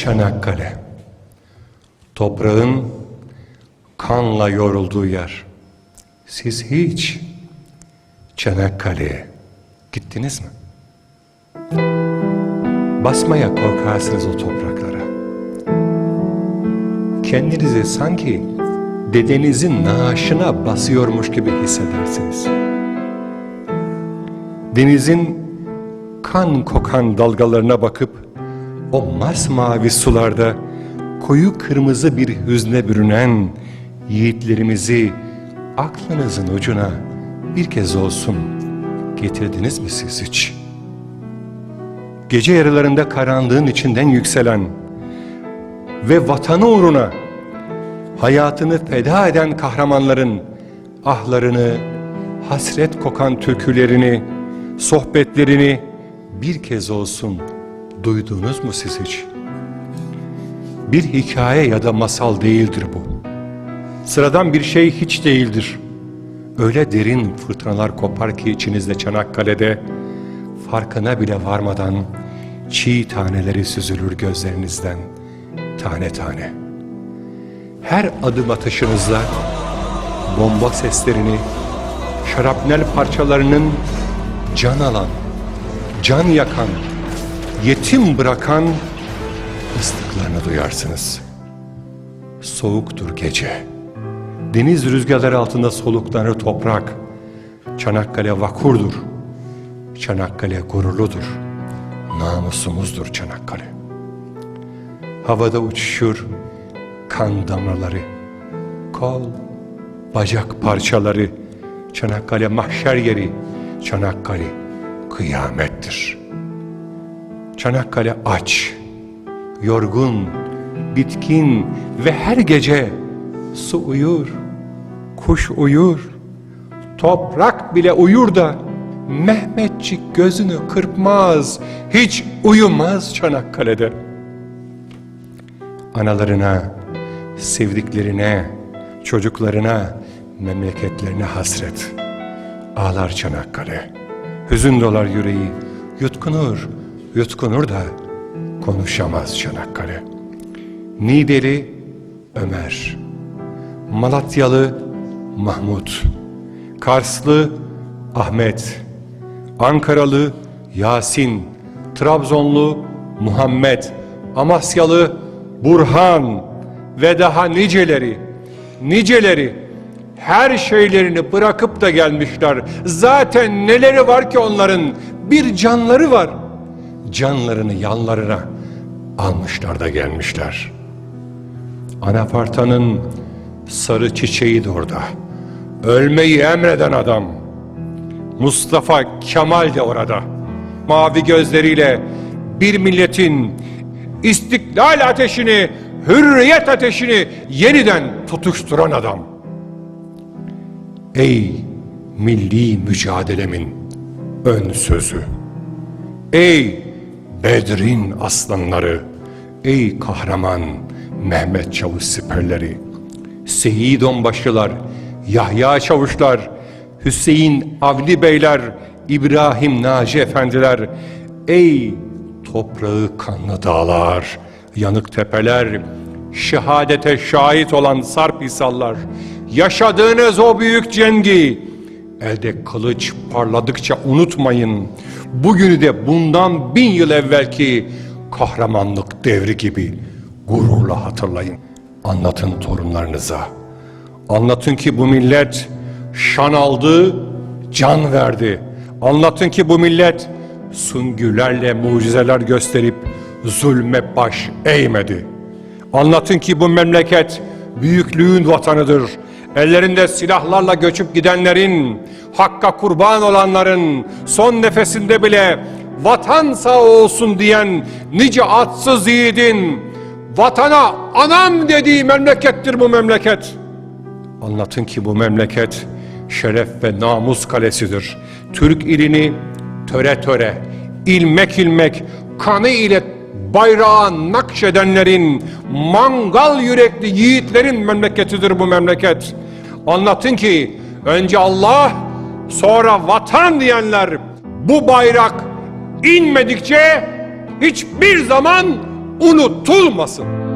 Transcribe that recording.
Çanakkale. Toprağın kanla yorulduğu yer. Siz hiç Çanakkale'ye gittiniz mi? Basmaya korkarsınız o topraklara. Kendinizi sanki dedenizin naaşına basıyormuş gibi hissedersiniz. Denizin kan kokan dalgalarına bakıp o masmavi sularda koyu kırmızı bir hüzne bürünen yiğitlerimizi aklınızın ucuna bir kez olsun getirdiniz mi siz hiç? Gece yarılarında karanlığın içinden yükselen ve vatanı uğruna hayatını feda eden kahramanların ahlarını, hasret kokan türkülerini, sohbetlerini bir kez olsun duydunuz mu siz hiç? Bir hikaye ya da masal değildir bu. Sıradan bir şey hiç değildir. Öyle derin fırtınalar kopar ki içinizde Çanakkale'de farkına bile varmadan çiğ taneleri süzülür gözlerinizden tane tane. Her adım atışınızda bomba seslerini, şarapnel parçalarının can alan, can yakan, yetim bırakan ıslıklarını duyarsınız. Soğuktur gece. Deniz rüzgarları altında soluklanır toprak. Çanakkale vakurdur. Çanakkale gururludur. Namusumuzdur Çanakkale. Havada uçuşur kan damlaları. Kol, bacak parçaları. Çanakkale mahşer yeri. Çanakkale kıyamettir. Çanakkale aç, yorgun, bitkin ve her gece su uyur, kuş uyur, toprak bile uyur da Mehmetçik gözünü kırpmaz, hiç uyumaz Çanakkale'de. Analarına, sevdiklerine, çocuklarına, memleketlerine hasret. Ağlar Çanakkale. Hüzün dolar yüreği. Yutkunur, yutkunur da konuşamaz Çanakkale. Nideli Ömer. Malatyalı Mahmut. Karslı Ahmet. Ankaralı Yasin. Trabzonlu Muhammed. Amasyalı Burhan ve daha niceleri, niceleri her şeylerini bırakıp da gelmişler. Zaten neleri var ki onların? Bir canları var. Canlarını yanlarına almışlar da gelmişler. Anafartanın sarı çiçeği de orada. Ölmeyi emreden adam. Mustafa Kemal de orada. Mavi gözleriyle bir milletin istiklal ateşini, hürriyet ateşini yeniden tutuşturan adam. Ey milli mücadelemin ön sözü. Ey Bedrin aslanları, ey kahraman Mehmet Çavuş siperleri, Seyit Onbaşılar, Yahya Çavuşlar, Hüseyin Avni Beyler, İbrahim Naci Efendiler, ey toprağı kanlı dağlar, yanık tepeler, şehadete şahit olan sarp İsallar, yaşadığınız o büyük cengi, elde kılıç parladıkça unutmayın, bugünü de bundan bin yıl evvelki kahramanlık devri gibi gururla hatırlayın. Anlatın torunlarınıza. Anlatın ki bu millet şan aldı, can verdi. Anlatın ki bu millet süngülerle mucizeler gösterip zulme baş eğmedi. Anlatın ki bu memleket büyüklüğün vatanıdır. Ellerinde silahlarla göçüp gidenlerin, hakka kurban olanların, son nefesinde bile vatan sağ olsun diyen nice atsız yiğidin, vatana anam dediği memlekettir bu memleket. Anlatın ki bu memleket şeref ve namus kalesidir. Türk ilini töre töre, ilmek ilmek, kanı ile bayrağı nakşedenlerin, mangal yürekli yiğitlerin memleketidir bu memleket. Anlatın ki önce Allah, sonra vatan diyenler bu bayrak inmedikçe hiçbir zaman unutulmasın.